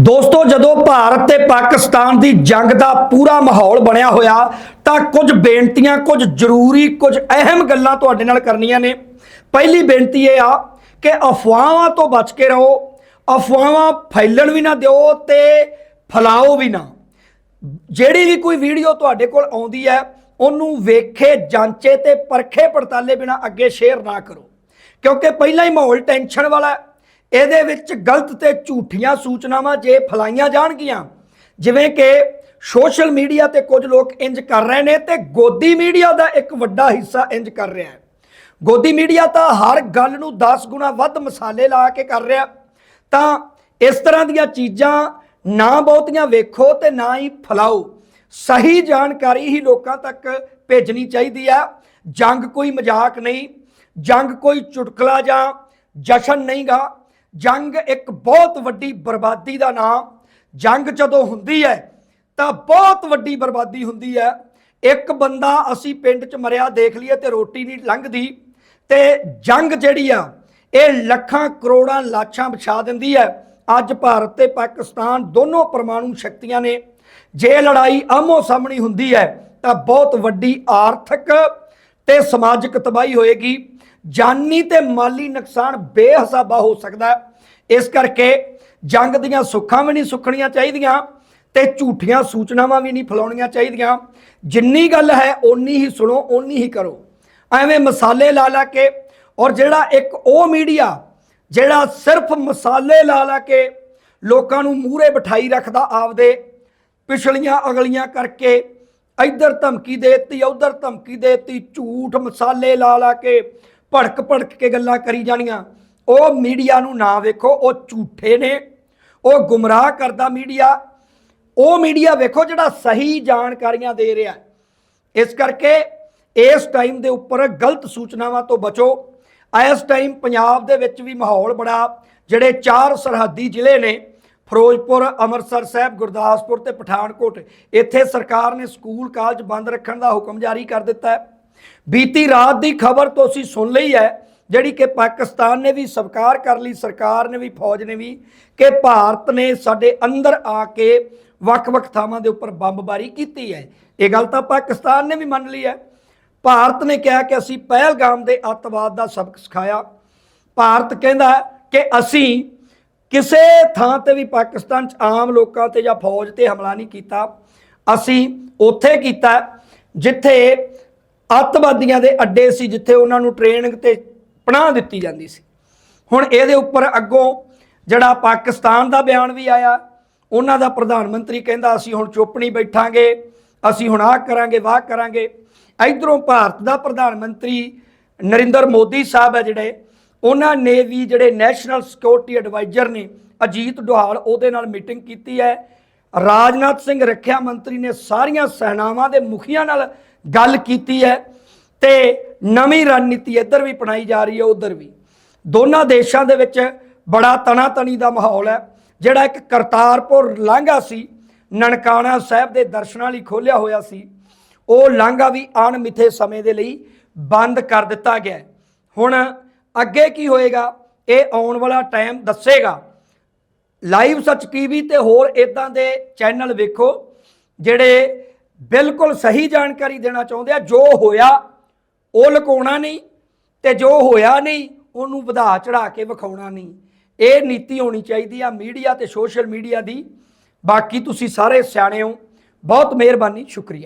ਦੋਸਤੋ, ਜਦੋਂ ਭਾਰਤ ਤੇ ਪਾਕਿਸਤਾਨ ਦੀ ਜੰਗ ਦਾ ਪੂਰਾ ਮਾਹੌਲ ਬਣਿਆ ਹੋਇਆ, ਤਾਂ ਕੁਝ ਬੇਨਤੀਆਂ, ਕੁਝ ਜ਼ਰੂਰੀ, ਕੁਝ ਅਹਿਮ ਗੱਲਾਂ ਤੁਹਾਡੇ ਨਾਲ ਕਰਨੀਆਂ ਨੇ। ਪਹਿਲੀ ਬੇਨਤੀ ਇਹ ਆ ਕਿ ਅਫਵਾਹਾਂ ਤੋਂ ਬਚ ਕੇ ਰਹੋ, ਅਫਵਾਹਾਂ ਫੈਲਣ ਵੀ ਨਾ ਦਿਓ ਤੇ ਫਲਾਓ ਵੀ ਨਾ। ਜਿਹੜੀ ਵੀ ਕੋਈ ਵੀਡੀਓ ਤੁਹਾਡੇ ਕੋਲ ਆਉਂਦੀ ਹੈ, ਉਹਨੂੰ ਵੇਖੇ, ਜਾਂਚੇ ਤੇ ਪਰਖੇ ਪੜਤਾਲੇ ਬਿਨਾ ਅੱਗੇ ਸ਼ੇਅਰ ਨਾ ਕਰੋ। ਕਿਉਂਕਿ ਪਹਿਲਾਂ ਹੀ ਮਾਹੌਲ ਟੈਨਸ਼ਨ ਵਾਲਾ ਹੈ। ਇਹਦੇ ਵਿੱਚ ਗਲਤ ਤੇ ਝੂਠੀਆਂ ਸੂਚਨਾਵਾਂ ਜੇ ਫਲਾਈਆਂ ਜਾਣਗੀਆਂ, ਜਿਵੇਂ ਕਿ ਸੋਸ਼ਲ ਮੀਡੀਆ ਤੇ ਕੁਝ ਲੋਕ ਇੰਜ ਕਰ ਰਹੇ ਨੇ ਤੇ ਗੋਦੀ ਮੀਡੀਆ ਦਾ ਇੱਕ ਵੱਡਾ ਹਿੱਸਾ ਇੰਜ ਕਰ ਰਿਹਾ ਹੈ। ਗੋਦੀ ਮੀਡੀਆ ਤਾਂ ਹਰ ਗੱਲ ਨੂੰ 10 ਗੁਣਾ ਵੱਧ ਮਸਾਲੇ ਲਾ ਕੇ ਕਰ ਰਿਹਾ। ਤਾਂ ਇਸ ਤਰ੍ਹਾਂ ਦੀਆਂ ਚੀਜ਼ਾਂ ਨਾ ਬਹੁਤੀਆਂ ਵੇਖੋ ਤੇ ਨਾ ਹੀ ਫਲਾਓ। ਸਹੀ ਜਾਣਕਾਰੀ ਹੀ ਲੋਕਾਂ ਤੱਕ ਭੇਜਣੀ ਚਾਹੀਦੀ ਆ। ਜੰਗ ਕੋਈ ਮਜ਼ਾਕ ਨਹੀਂ, ਜੰਗ ਕੋਈ ਚੁਟਕਲਾ ਜਾਂ ਜਸ਼ਨ ਨਹੀਂਗਾ। ਜੰਗ ਇੱਕ ਬਹੁਤ ਵੱਡੀ ਬਰਬਾਦੀ ਦਾ ਨਾਮ ਜੰਗ ਜਦੋਂ ਹੁੰਦੀ ਹੈ, ਤਾਂ ਬਹੁਤ ਵੱਡੀ ਬਰਬਾਦੀ ਹੁੰਦੀ ਹੈ। ਇੱਕ ਬੰਦਾ ਅਸੀਂ ਪਿੰਡ 'ਚ ਮਰਿਆ, ਦੇਖ ਲਈਏ ਤੇ ਰੋਟੀ ਨਹੀਂ ਲੰਘਦੀ। ਤੇ ਜੰਗ ਜਿਹੜੀ ਆ, ਇਹ ਲੱਖਾਂ ਕਰੋੜਾਂ ਲਾਸ਼ਾਂ ਵਿਛਾ ਦਿੰਦੀ ਹੈ। ਅੱਜ ਭਾਰਤ ਤੇ ਪਾਕਿਸਤਾਨ ਦੋਨੋਂ ਪਰਮਾਣੂ ਸ਼ਕਤੀਆਂ ਨੇ। ਜੇ ਲੜਾਈ ਆਮੋ ਸਾਹਮਣੀ ਹੁੰਦੀ ਹੈ, ਤਾਂ ਬਹੁਤ ਵੱਡੀ ਆਰਥਿਕ ਤੇ ਸਮਾਜਿਕ ਤਬਾਹੀ ਹੋਏਗੀ। ਜਾਨੀ ਤੇ ਮਾਲੀ ਨੁਕਸਾਨ ਬੇਹਿਸਾਬਾ ਹੋ ਸਕਦਾ ਇਸ ਕਰਕੇ ਜੰਗ ਦੀਆਂ ਸੁੱਖਾਂ ਵੀ ਨਹੀਂ ਸੁੱਖਣੀਆਂ ਚਾਹੀਦੀਆਂ ਤੇ ਝੂਠੀਆਂ ਸੂਚਨਾਵਾਂ ਵੀ ਨਹੀਂ ਫੈਲਾਉਣੀਆਂ ਚਾਹੀਦੀਆਂ। ਜਿੰਨੀ ਗੱਲ ਹੈ, ਓਨੀ ਹੀ ਸੁਣੋ, ਓਨੀ ਹੀ ਕਰੋ। ਐਵੇਂ ਮਸਾਲੇ ਲਾ ਲਾ ਕੇ ਔਰ ਜਿਹੜਾ ਇੱਕ ਉਹ ਮੀਡੀਆ, ਜਿਹੜਾ ਸਿਰਫ ਮਸਾਲੇ ਲਾ ਲਾ ਕੇ ਲੋਕਾਂ ਨੂੰ ਮੂਹਰੇ ਬਿਠਾਈ ਰੱਖਦਾ ਆਪਦੇ, ਪਿਛਲੀਆਂ ਅਗਲੀਆਂ ਕਰਕੇ ਇੱਧਰ ਧਮਕੀ ਦੇ ਦਿੱਤੀ, ਉੱਧਰ ਧਮਕੀ ਦੇਤੀ, ਝੂਠ ਮਸਾਲੇ ਲਾ ਲਾ ਕੇ ਭੜਕ ਭੜਕ ਕੇ ਗੱਲਾਂ ਕਰੀ ਜਾਣੀਆਂ। ਉਹ ਮੀਡੀਆ ਨੂੰ ਨਾ ਵੇਖੋ, ਉਹ ਝੂਠੇ ਨੇ, ਉਹ ਗੁੰਮਰਾਹ ਕਰਦਾ ਮੀਡੀਆ। ਉਹ ਮੀਡੀਆ ਵੇਖੋ ਜਿਹੜਾ ਸਹੀ ਜਾਣਕਾਰੀਆਂ ਦੇ ਰਿਹਾ ਇਸ ਕਰਕੇ ਇਸ ਟਾਈਮ ਦੇ ਉੱਪਰ ਗਲਤ ਸੂਚਨਾਵਾਂ ਤੋਂ ਬਚੋ। ਇਸ ਟਾਈਮ ਪੰਜਾਬ ਦੇ ਵਿੱਚ ਵੀ ਮਾਹੌਲ ਬੜਾ, ਜਿਹੜੇ ਚਾਰ ਸਰਹੱਦੀ ਜ਼ਿਲ੍ਹੇ ਨੇ ਫਿਰੋਜ਼ਪੁਰ, ਅੰਮ੍ਰਿਤਸਰ ਸਾਹਿਬ, ਗੁਰਦਾਸਪੁਰ ਤੇ ਪਠਾਨਕੋਟ। ਇੱਥੇ ਸਰਕਾਰ ਨੇ ਸਕੂਲ ਕਾਲਜ ਬੰਦ ਰੱਖਣ ਦਾ ਹੁਕਮ ਜਾਰੀ ਕਰ ਦਿੱਤਾ ਹੈ। ਬੀਤੀ ਰਾਤ ਦੀ ਖਬਰ ਤੋਂ ਅਸੀਂ ਸੁਣ ਲਈ ਹੈ, ਜਿਹੜੀ ਕਿ ਪਾਕਿਸਤਾਨ ਨੇ ਵੀ ਸਵੀਕਾਰ ਕਰ ਲਈ, ਸਰਕਾਰ ਨੇ ਵੀ, ਫੌਜ ਨੇ ਵੀ, ਕਿ ਭਾਰਤ ਨੇ ਸਾਡੇ ਅੰਦਰ ਆ ਕੇ ਵੱਖ-ਵੱਖ ਥਾਵਾਂ ਦੇ ਉੱਪਰ ਬੰਬਬਾਰੀ ਕੀਤੀ ਹੈ। ਇਹ ਗੱਲ ਤਾਂ ਪਾਕਿਸਤਾਨ ਨੇ ਵੀ ਮੰਨ ਲਈ ਹੈ। ਭਾਰਤ ਨੇ ਕਿਹਾ ਕਿ ਅਸੀਂ ਪਹਿਲਗਾਮ ਦੇ ਅੱਤਵਾਦ ਦਾ ਸਬਕ ਸਿਖਾਇਆ। ਭਾਰਤ ਕਹਿੰਦਾ ਕਿ ਅਸੀਂ ਕਿਸੇ ਥਾਂ ਤੇ ਵੀ ਪਾਕਿਸਤਾਨ ਚ ਆਮ ਲੋਕਾਂ ਤੇ ਜਾਂ ਫੌਜ ਤੇ ਹਮਲਾ ਨਹੀਂ ਕੀਤਾ, ਅਸੀਂ ਉੱਥੇ ਕੀਤਾ ਜਿੱਥੇ ਅੱਤਵਾਦੀਆਂ ਦੇ ਅੱਡੇ ਸੀ, ਜਿੱਥੇ ਉਹਨਾਂ ਨੂੰ ਟ੍ਰੇਨਿੰਗ ਤੇ ਪਨਾਹ ਦਿੱਤੀ ਜਾਂਦੀ ਸੀ। ਹੁਣ ਇਹਦੇ ਉੱਪਰ ਅੱਗੋਂ ਜਿਹੜਾ ਪਾਕਿਸਤਾਨ ਦਾ ਬਿਆਨ ਵੀ ਆਇਆ, ਉਹਨਾਂ ਦਾ ਪ੍ਰਧਾਨ ਮੰਤਰੀ ਕਹਿੰਦਾ, ਅਸੀਂ ਹੁਣ ਚੁੱਪ ਨਹੀਂ ਬੈਠਾਂਗੇ, ਅਸੀਂ ਹੁਣ ਆਹ ਕਰਾਂਗੇ, ਵਾਹ ਕਰਾਂਗੇ। ਇਧਰੋਂ ਭਾਰਤ ਦਾ ਪ੍ਰਧਾਨ ਮੰਤਰੀ ਨਰਿੰਦਰ ਮੋਦੀ ਸਾਹਿਬ ਹੈ ਜਿਹੜੇ ਉਹਨਾਂ ਨੇ ਵੀ ਜਿਹੜੇ ਨੈਸ਼ਨਲ ਸਿਕਿਉਰਿਟੀ ਐਡਵਾਈਜ਼ਰ ਨੇ ਅਜੀਤ ਡੋਹਾਲ, ਉਹਦੇ ਨਾਲ ਮੀਟਿੰਗ ਕੀਤੀ ਹੈ। ਰਾਜਨਾਥ ਸਿੰਘ ਰੱਖਿਆ ਮੰਤਰੀ ਨੇ ਸਾਰੀਆਂ ਸੈਨਾਵਾਂ ਦੇ ਮੁਖੀਆਂ ਨਾਲ ਗੱਲ ਕੀਤੀ ਹੈ ਤੇ ਨਵੀਂ ਰਣਨੀਤੀ ਇੱਧਰ ਵੀ ਅਪਣਾਈ ਜਾ ਰਹੀ ਹੈ, ਉੱਧਰ ਵੀ। ਦੋਨਾਂ ਦੇਸ਼ਾਂ ਦੇ ਵਿੱਚ ਬੜਾ ਤਣਾਤਣੀ ਦਾ ਮਾਹੌਲ ਹੈ। ਜਿਹੜਾ ਇੱਕ ਕਰਤਾਰਪੁਰ ਲਾਂਘਾ ਸੀ, ਨਨਕਾਣਾ ਸਾਹਿਬ ਦੇ ਦਰਸ਼ਨਾਂ ਲਈ ਖੋਲਿਆ ਹੋਇਆ ਸੀ, ਉਹ ਲਾਂਘਾ ਵੀ ਅਣਮਿੱਥੇ ਸਮੇਂ ਦੇ ਲਈ ਬੰਦ ਕਰ ਦਿੱਤਾ ਗਿਆ ਹੁਣ ਅੱਗੇ ਕੀ ਹੋਏਗਾ? ਇਹ ਆਉਣ ਵਾਲਾ ਟਾਈਮ ਦੱਸੇਗਾ। ਲਾਈਵ ਸੱਚ ਟੀਵੀ ਤੇ ਹੋਰ ਇਦਾਂ ਦੇ ਚੈਨਲ ਵੇਖੋ, ਜਿਹੜੇ ਬਿਲਕੁਲ ਸਹੀ ਜਾਣਕਾਰੀ ਦੇਣਾ ਚਾਹੁੰਦੇ ਆ। ਜੋ ਹੋਇਆ, ਉਹ ਲੁਕਾਉਣਾ ਨਹੀਂ ਤੇ ਜੋ ਹੋਇਆ ਨਹੀਂ, ਉਹਨੂੰ ਵਧਾ ਚੜਾ ਕੇ ਵਿਖਾਉਣਾ ਨਹੀਂ। ਇਹ ਨੀਤੀ ਹੋਣੀ ਚਾਹੀਦੀ ਆ ਮੀਡੀਆ ਤੇ ਸੋਸ਼ਲ ਮੀਡੀਆ ਦੀ। ਬਾਕੀ ਤੁਸੀਂ ਸਾਰੇ ਸਿਆਣੇ ਹੋ। ਬਹੁਤ ਮਿਹਰਬਾਨੀ, ਸ਼ੁਕਰੀਆ।